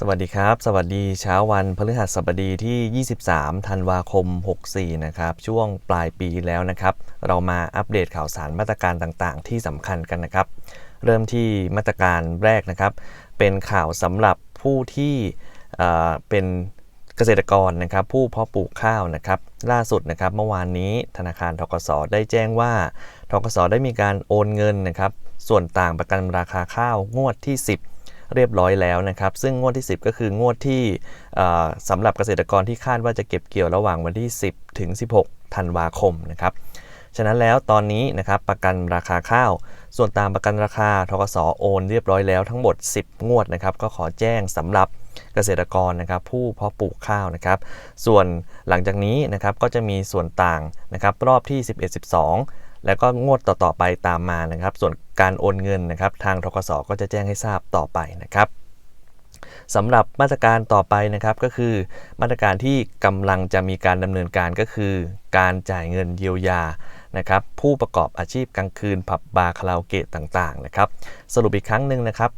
สวัสดีครับ สวัสดีเช้าวันพฤหัสบดีที่ 23 ธันวาคม 64 นะครับ ช่วงปลายปีแล้วนะครับ เรามาอัปเดตข่าวสารมาตรการต่างๆ ที่สำคัญกันนะครับ เริ่มที่มาตรการแรกนะครับ เป็นข่าวสำหรับผู้ที่เเป็นเกษตรกรนะครับ ผู้เพาะปลูกข้าวนะครับ ล่าสุดนะครับ เมื่อวานนี้ธนาคารทกสได้แจ้งว่าทกสได้มีการโอนเงินนะครับ ส่วนต่างประกันราคาข้าวงวดที่ 10 เรียบร้อยแล้วนะครับ ซึ่งงวดที่ 10 ก็คืองวดที่สำหรับเกษตรกรที่คาดว่าจะเก็บเกี่ยวระหว่างวันที่ 10 ถึง 16 ธันวาคมนะครับฉะนั้นแล้วตอนนี้นะครับประกันราคาข้าว ส่วนตามประกันราคาทกสโอน เรียบร้อยแล้วทั้งหมด 10 งวดนะครับก็ขอแจ้งสำหรับเกษตรกรนะครับผู้เพาะปลูกข้าวนะครับ ส่วนหลังจากนี้นะครับก็จะมีส่วนต่างนะครับรอบที่ 11 12 แล้วก็งวดต่อๆไปตามมานะครับ ส่วนการโอนเงินนะครับ ทางทกสก็จะแจ้งให้ทราบต่อไปนะครับสำหรับมาตรการต่อไปนะครับก็คือ มาตรการที่กำลังจะมีการดำเนินการก็คือ การจ่ายเงินเยียวยานะครับผู้ประกอบอาชีพกลางคืนผับบาร์คาราโอเกะต่างๆนะครับสรุปอีกครั้งหนึ่งนะครับ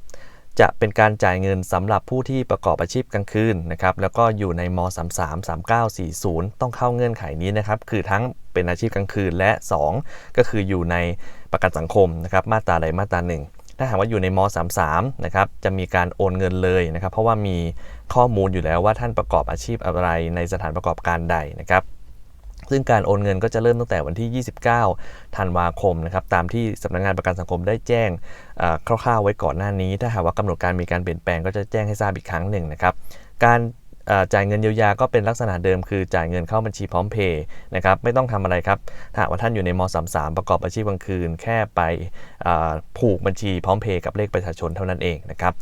จะเป็นการจ่ายเงินสำหรับผู้ที่ประกอบอาชีพกลางคืนนะครับแล้วก็อยู่ในม 33 39 40 ต้องเข้าเงื่อนไขนี้นะครับคือทั้งเป็นอาชีพกลางคืนและ 2 ก็คืออยู่ในประกันสังคมนะครับมาตราใดมาตราหนึ่งถ้าหากว่าอยู่ในม 33 นะครับจะมีการโอนเงินเลยนะครับเพราะว่ามีข้อมูลอยู่แล้วว่าท่านประกอบอาชีพอะไรในสถานประกอบการใดนะครับ ซึ่งการโอนเงินก็จะเริ่มตั้งแต่วันที่ 29 ธันวาคมนะครับ ตามที่สำนักงานประกันสังคมได้แจ้งคร่าวๆไว้ก่อนหน้านี้ ถ้าหากว่ากำหนดการมีการเปลี่ยนแปลงก็จะแจ้งให้ทราบอีกครั้งหนึ่งนะครับ การจ่ายเงินเยียวยาก็เป็นลักษณะเดิมคือจ่ายเงินเข้าบัญชีพร้อมเพย์นะครับไม่ต้องทำอะไรครับถ้าหากว่าท่านอยู่ในม 33 ประกอบอาชีพกลางคืน แค่ไปผูกบัญชีพร้อมเพย์กับเลขประชาชนเท่านั้นเองนะครับ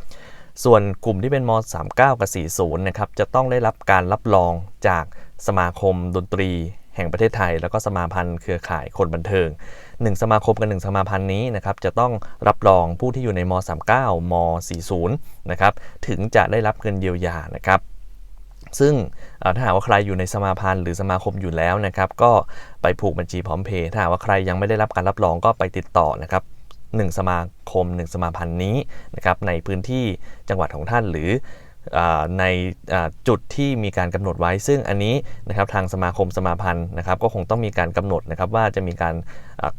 ส่วนกลุ่มที่เป็นม 39 กับ 40 นะครับ จะต้องได้รับการรับรองจากสมาคมดนตรี แห่งประเทศไทย แล้วก็สมาพันธ์เครือข่ายคนบันเทิง 1 สมาคมกับ 1 สมาพันธ์นี้นะครับจะต้องรับรองผู้ที่อยู่ในม 39 ม 40 นะครับถึงจะได้รับเงินเยียวยานะครับซึ่งถ้าหากว่าใครอยู่ในสมาพันธ์หรือสมาคมอยู่แล้วนะครับ ก็ไปผูกบัญชีพร้อมเพย์ถ้าหากว่าใครยังไม่ได้รับการรับรองก็ไปติดต่อนะครับ1สมาคม 1 สมาพันธ์นี้นะครับในพื้นที่จังหวัดของท่านหรือ ในจุดที่มีการกำหนดไว้ ซึ่งอันนี้นะครับทางสมาคมสมาพันธ์นะครับ ก็คงต้องมีการกำหนดนะครับว่าจะมีการ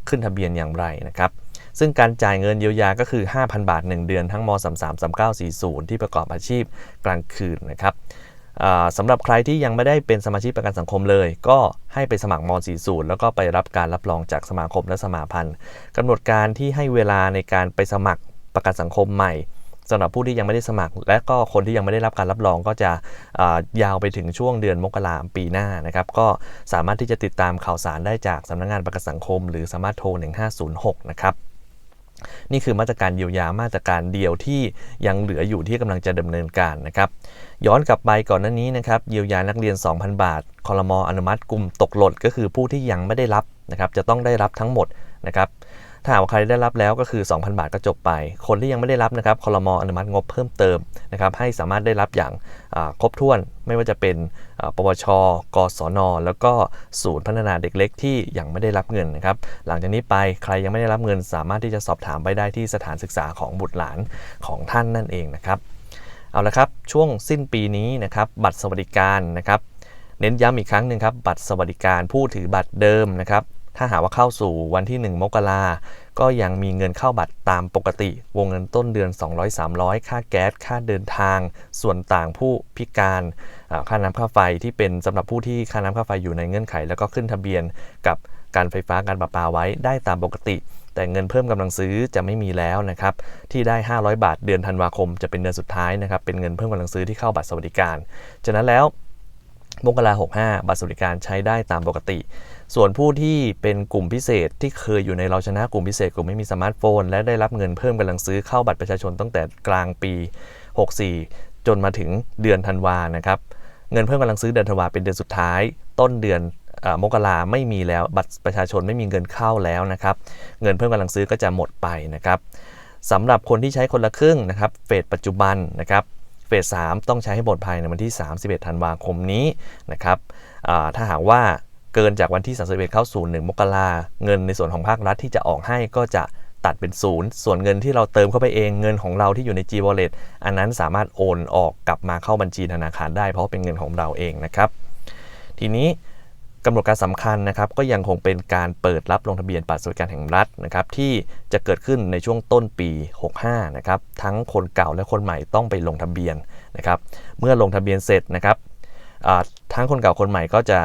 ขึ้นทะเบียนอย่างไรนะครับ ซึ่งการจ่ายเงินเยียวยาก็คือ 5,000 บาท 1 เดือนทั้งม 33 39 40 ที่ประกอบอาชีพกลางคืนนะครับสำหรับใครที่ยังไม่ได้เป็นสมาชิกประกันสังคมเลย ก็ให้ไปสมัครม 40 แล้วก็ไปรับการรับรองจากสมาคมและสมาพันธ์กำหนดการที่ให้เวลาในการไปสมัครประกันสังคมใหม่ สำหรับผู้ที่ยังไม่ได้สมัคร และก็คนที่ยังไม่ได้รับการรับรองก็จะยาวไปถึงช่วงเดือนมกราปีหน้านะครับก็สามารถที่จะติดตามข่าวสารได้จากสำนักงานประกันสังคม หรือสามารถโทร 1506 นะครับนี่คือมาตรการเยียวยามาตรการเดียวที่ยังเหลืออยู่ที่กำลังจะดำเนินการนะครับ ย้อนกลับไปก่อนหน้านี้นะครับเยียวยานักเรียน 2,000 บาทคอรมออนุมัติกลุ่มตกหล่นก็คือผู้ที่ยังไม่ได้รับนะครับ จะต้องได้รับทั้งหมดนะครับ ถ้าหากว่าใครได้รับแล้วก็คือ 2,000 บาทก็จบไป คนที่ยังไม่ได้รับนะครับคอรมออนุมัติงบเพิ่มเติมนะครับให้สามารถได้รับอย่างครบถ้วนไม่ว่าจะเป็นปวช กศน แล้วก็ศูนย์พัฒนาเด็กเล็กที่ยังไม่ได้รับเงินนะครับ หลังจากนี้ไปใครยังไม่ได้รับเงิน สามารถที่จะสอบถามไปได้ที่สถานศึกษาของบุตรหลานของท่านนั่นเองนะครับ เอาละครับช่วงสิ้นปีนี้นะครับบัตรสวัสดิการนะครับเน้นย้ำอีกครั้งหนึ่งครับบัตรสวัสดิการผู้ถือบัตรเดิมนะครับ ถ้าหากว่าเข้าสู่วันที่ 1 มกราก็ยังมีเงินเข้าบัตรตามปกติ วงเงินต้นเดือน 200-300 ค่าแก๊ส ค่าเดินทาง ส่วนต่างผู้พิการค่าน้ำค่าไฟที่เป็นสำหรับผู้ที่ค่าน้ำค่าไฟอยู่ในเงื่อนไข แล้วก็ขึ้นทะเบียนกับการไฟฟ้าการประปาไว้ได้ตามปกติ แต่เงินเพิ่มกำลังซื้อจะไม่มีแล้วนะครับ ที่ได้ 500 บาทเดือนธันวาคม จะเป็นเดือนสุดท้ายนะครับ เป็นเงินเพิ่มกำลังซื้อที่เข้าบัตรสวัสดิการ ฉะนั้นแล้ว มกราหกห้าบัตรสวัสดิการใช้ได้ตามปกติ ส่วนผู้ที่เป็นกลุ่มพิเศษที่เคยอยู่ในเราชนะกลุ่มพิเศษกลุ่มไม่มีสมาร์ทโฟน และได้รับเงินเพิ่มกำลังซื้อเข้าบัตรประชาชนตั้งแต่กลางปี 64 จนมาถึงเดือนธันวานะครับเงินเพิ่มกำลังซื้อเดือนธันวาเป็นเดือนสุดท้าย ต้นเดือนอมกราไม่มีแล้วบัตรประชาชนไม่มีเงินเข้าแล้วนะครับ เงินเพิ่มกำลังซื้อก็จะหมดไปนะครับสำหรับคนที่ใช้คนละครึ่งนะครับเฟสปัจจุบันนะครับ เฟส3ต้องใช้ให้หมดภายในวันที่ 31 ธันวาคมนี้นะครับถ้าหากว่าเกินจากวันที่ 31 เข้าสู่ 1 มกราเงินในส่วนของภาครัฐที่จะออกให้ก็จะตัดเป็นศูนย์ส่วนเงินที่เราเติมเข้าไปเองเงินของเราที่อยู่ใน G Wallet อันนั้นสามารถโอนออกกลับมาเข้าบัญชีธนาคารได้เพราะเป็นเงินของเราเองนะครับ ทีนี้ กำหนดการสำคัญนะครับก็ยังคงเป็นการเปิดรับลงทะเบียนบัตรสวัสดิการแห่งรัฐนะครับที่จะเกิดขึ้นในช่วงต้นปี 65 นะครับทั้งคนเก่าและคนใหม่ต้องไปลงทะเบียนนะครับเมื่อลงทะเบียนเสร็จนะครับทั้งคนเก่าคนใหม่ก็จะ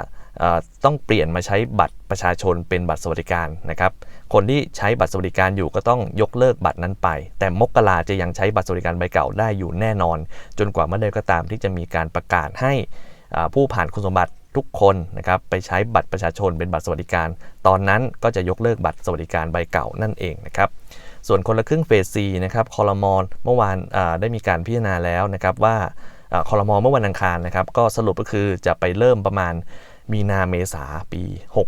ต้องเปลี่ยนมาใช้บัตรประชาชนเป็นบัตรสวัสดิการนะครับคนที่ใช้บัตรสวัสดิการอยู่ก็ต้องยกเลิกบัตรนั้นไป แต่มกราจะยังใช้บัตรสวัสดิการใบเก่าได้อยู่แน่นอน จนกว่าเมื่อใดก็ตามที่จะมีการประกาศให้ผู้ผ่านคุณสมบัติ ทุกคนนะครับไปใช้บัตรประชาชนเป็นบัตรสวัสดิการ ตอนนั้นก็จะยกเลิกบัตรสวัสดิการใบเก่านั่นเองนะครับส่วนคนละครึ่งเฟสซีนะครับคอรมอนเมื่อวานได้มีการพิจารณาแล้วนะครับว่าอ่าคอรมอเมื่อวันอังคารนะครับก็สรุปก็คือจะไปเริ่มประมาณมีนาเมษาปี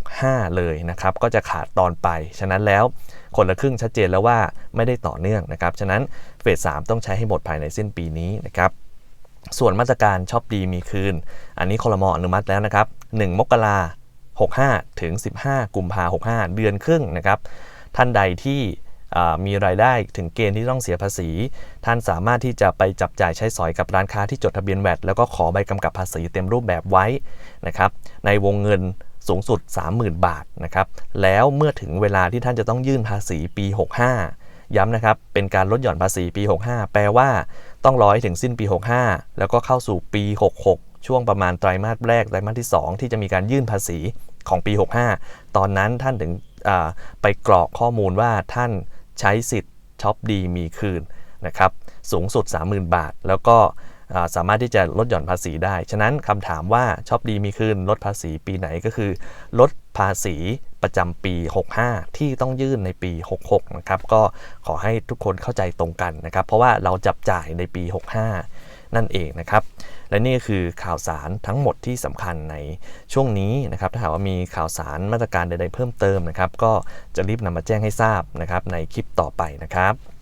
65 เลยนะครับก็จะขาดตอนไป ฉะนั้นแล้วคนละครึ่งชัดเจนแล้วว่าไม่ได้ต่อเนื่องนะครับ ฉะนั้นเฟส3ต้องใช้ให้หมดภายในสิ้นปีนี้นะครับ ส่วนมาตรการช็อปดีมีคืน อันนี้คอรมออนุมัติแล้วนะครับ 1 มกรา65 ถึง 15 กุมภา65 เดือนครึ่งนะครับ ท่านใดที่มีรายได้ถึงเกณฑ์ที่ต้องเสียภาษี ท่านสามารถที่จะไปจับจ่ายใช้สอยกับร้านค้าที่จดทะเบียนแวดแล้วก็ขอใบกำกับภาษีเต็มรูปแบบไว้นะครับ ในวงเงินสูงสุด 30,000 บาทนะครับ แล้วเมื่อถึงเวลาที่ท่านจะต้องยื่นภาษีปี 65 ย้ำนะครับ เป็นการลดหย่อนภาษีปี 65 แปลว่า ต้องรอให้ถึงสิ้นปี 65 แล้วก็เข้าสู่ปี 66 ช่วงประมาณไตรมาสแรกไตรมาสที่ 2 ที่จะมีการยื่นภาษีของปี 65 ตอนนั้นท่านถึงไปกรอกข้อมูลว่าท่านใช้สิทธิ์ช็อปดีมีคืนนะครับสูงสุด 30,000 บาท แล้วก็สามารถที่จะลดหย่อนภาษีได้ ฉะนั้นคำถามว่าช็อปดีมีคืนลดภาษีปีไหนก็คือ ลดภาษี ประจำปี 65 ที่ต้องยื่นในปี 66 นะครับ ก็ขอให้ทุกคนเข้าใจตรงกันนะครับ เพราะว่าเราจับจ่ายในปี 65 นั่นเองนะครับ และนี่คือข่าวสารทั้งหมดที่สำคัญในช่วงนี้นะครับ ถ้าหากว่ามีข่าวสารมาตรการใดๆเพิ่มเติมนะครับ ก็จะรีบนำมาแจ้งให้ทราบนะครับในคลิปต่อไปนะครับ